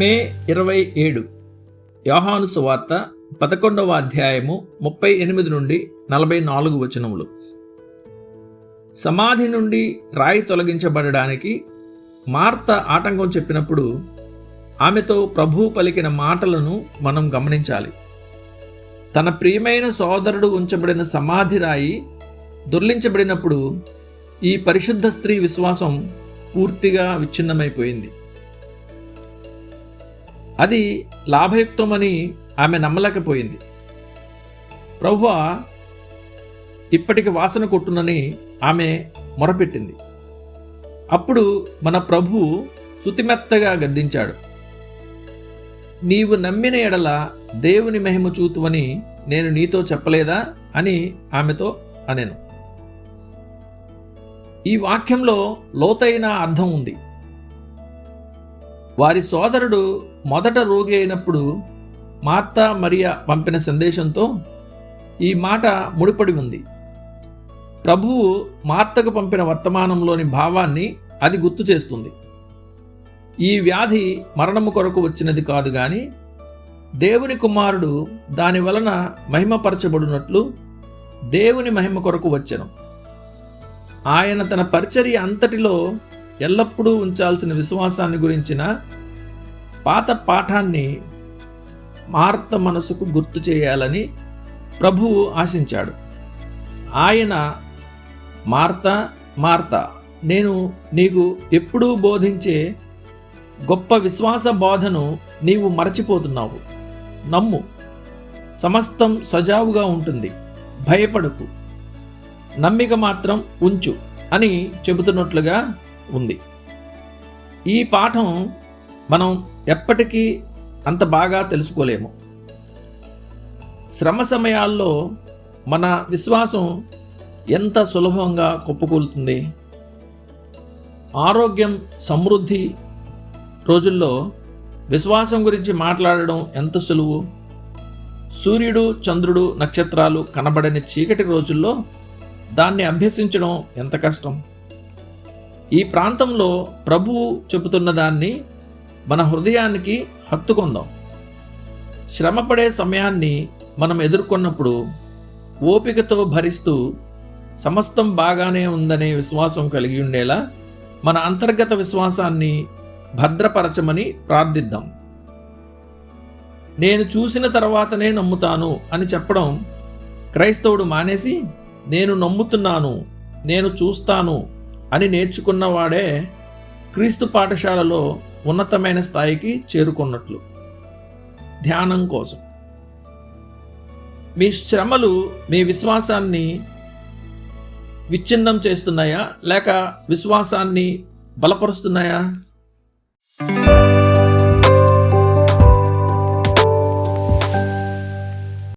మే ఇరవై ఏడు. యోహాను సువార్త పదకొండవ అధ్యాయము ముప్పై ఎనిమిది నుండి నలభై నాలుగు వచనములు. సమాధి నుండి రాయి తొలగించబడడానికి మార్త ఆటంకం చెప్పినప్పుడు ఆమెతో ప్రభు పలికిన మాటలను మనం గమనించాలి. తన ప్రియమైన సోదరుడు ఉంచబడిన సమాధి రాయి దొర్లించబడినప్పుడు ఈ పరిశుద్ధ స్త్రీ విశ్వాసం పూర్తిగా విచ్ఛిన్నమైపోయింది. అది లాభయుక్తమని ఆమె నమ్మలేకపోయింది. ప్రభువ ఇప్పటికి వాసన కొట్టునని ఆమె మొరపెట్టింది. అప్పుడు మన ప్రభు శుతిమెత్తగా గద్దించాడు. నీవు నమ్మిన ఎడల దేవుని మహిమ చూతువని నేను నీతో చెప్పలేదా అని ఆమెతో అనెను. ఈ వాక్యంలో లోతైన అర్థం ఉంది. వారి సోదరుడు మొదట రోగి అయినప్పుడు మార్తా మరియా పంపిన సందేశంతో ఈ మాట ముడిపడి ఉంది. ప్రభువు మార్తకు పంపిన వర్తమానంలోని భావాన్ని అది గుర్తు చేస్తుంది. ఈ వ్యాధి మరణము కొరకు వచ్చినది కాదు గాని దేవుని కుమారుడు దాని వలన మహిమపరచబడినట్లు దేవుని మహిమ కొరకు వచ్చను. ఆయన తన పరిచర్య అంతటిలో ఎల్లప్పుడూ ఉంచాల్సిన విశ్వాసాన్ని గురించిన పాత పాఠాన్ని మార్త మనసుకు గుర్తు చేయాలని ప్రభువు ఆశించాడు. ఆయన మార్త మార్త నేను నీకు ఎప్పుడూ బోధించే గొప్ప విశ్వాస బోధను నీవు మరచిపోతున్నావు. నమ్ము. సమస్తం సజావుగా ఉంటుంది. భయపడకు. నమ్మిక మాత్రం ఉంచు అని చెబుతున్నట్లుగా ఉంది. ఈ పాఠం మనం ఎప్పటికీ అంత బాగా తెలుసుకోలేము. శ్రమ సమయాల్లో మన విశ్వాసం ఎంత సులభంగా కుప్పకూలుతుంది? ఆరోగ్యం సమృద్ధి రోజుల్లో విశ్వాసం గురించి మాట్లాడడం ఎంత సులువు? సూర్యుడు చంద్రుడు నక్షత్రాలు కనబడని చీకటి రోజుల్లో దాన్ని అభ్యసించడం ఎంత కష్టం? ఈ ప్రాంతంలో ప్రభువు చెబుతున్న దాన్ని మన హృదయానికి హత్తుకుందాం. శ్రమపడే సమయాన్ని మనం ఎదుర్కొన్నప్పుడు ఓపికతో భరిస్తూ సమస్తం బాగానే ఉందనే విశ్వాసం కలిగి ఉండేలా మన అంతర్గత విశ్వాసాన్ని భద్రపరచమని ప్రార్థిద్దాం. నేను చూసిన తర్వాతనే నమ్ముతాను అని చెప్పడం క్రైస్తవుడు మానేసి నేను నమ్ముతున్నాను నేను చూస్తాను అని నేర్చుకున్నవాడే క్రీస్తు పాఠశాలలో ఉన్నతమైన స్థాయికి చేరుకున్నట్లు. ధ్యానం కోసం. మీ శ్రమలు మీ విశ్వాసాన్ని విచ్ఛిన్నం చేస్తున్నాయా? లేక విశ్వాసాన్ని బలపరుస్తున్నాయా?